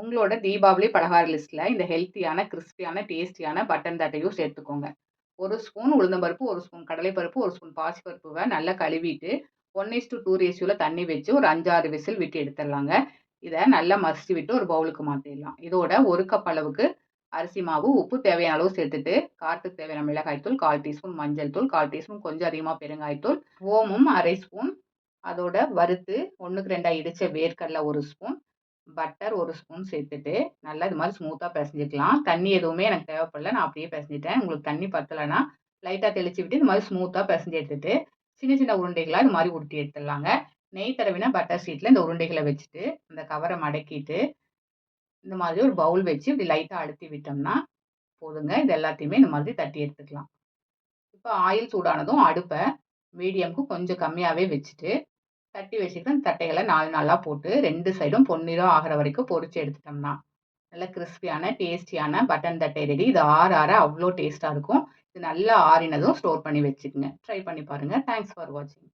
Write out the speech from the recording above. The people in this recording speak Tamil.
உங்களோட தீபாவளி பலகார லிஸ்ட்டில் இந்த ஹெல்த்தியான கிறிஸ்பியான டேஸ்டியான பட்டன் தட்டையும் சேர்த்துக்கோங்க ஒரு ஸ்பூன் உளுந்தம்பருப்பு ஒரு ஸ்பூன் கடலைப்பருப்பு ஒரு ஸ்பூன் பாசிப்பருப்புவை நல்லா கழுவிட்டு ஒன் இஸ் டு டூ ரேஷியோவில் தண்ணி வச்சு ஒரு அஞ்சாறு விசில் விட்டு எடுத்துடலாங்க. இதை நல்லா மசிச்சு விட்டு ஒரு பவுலுக்கு மாற்றிடலாம் இதோட ஒரு கப் அளவுக்கு அரிசி மாவு உப்பு தேவையான அளவு சேர்த்துட்டு காரத்துக்கு தேவையான மிளகாய்த்தூள் கால் டீஸ்பூன் மஞ்சள் தூள் கால் டீஸ்பூன் கொஞ்சம் அதிகமாக பெருங்காய்த்தூள் ஓமும் அரை ஸ்பூன் அதோட வறுத்து ஒன்றுக்கு ரெண்டாக இடித்த வேர்க்கடலை ஒரு ஸ்பூன் பட்டர் ஒரு ஸ்பூன் சேர்த்துட்டு நல்லா இது மாதிரி ஸ்மூத்தாக பிசைஞ்சிக்கலாம். தண்ணி எதுவுமே எனக்கு தேவைப்படல. நான் அப்படியே பிசைஞ்சிட்டேன். உங்களுக்கு தண்ணி பத்தலைன்னா லைட்டாக தெளிச்சு விட்டு இது மாதிரி ஸ்மூத்தாக பிசைஞ்சு எடுத்துட்டு சின்ன சின்ன உருண்டைகளாக இது மாதிரி உருட்டி எடுத்துடலாங்க. நெய் தடவினா பட்டர் ஷீட்டில் இந்த உருண்டைகளை வச்சுட்டு இந்த கவரை மடக்கிட்டு இந்த மாதிரி ஒரு பவுல் வச்சு இப்படி லைட்டாக அழுத்தி விட்டோம்னா போதுங்க. இது எல்லாத்தையுமே இந்த மாதிரி தட்டி எடுத்துக்கலாம். இப்போ ஆயில் சூடானதும் அடுப்பை மீடியமுக்கு கொஞ்சம் கம்மியாகவே வச்சுட்டு தட்டி வச்சுக்கிட்டு அந்த தட்டைகளை நாலு நாளாக போட்டு ரெண்டு சைடும் பொன்னிறம் ஆகிற வரைக்கும் பொறிச்சு எடுத்துட்டோம்னா. நல்ல கிறிஸ்பியான டேஸ்டியான பட்டன் தட்டை ரெடி. இது ஆற ஆற அவ்வளோ டேஸ்ட்டாக இருக்கும். இது நல்லா ஆறினதும் ஸ்டோர் பண்ணி வச்சுக்கோங்க. ட்ரை பண்ணி பாருங்கள் தேங்க்ஸ் ஃபார் வாட்சிங்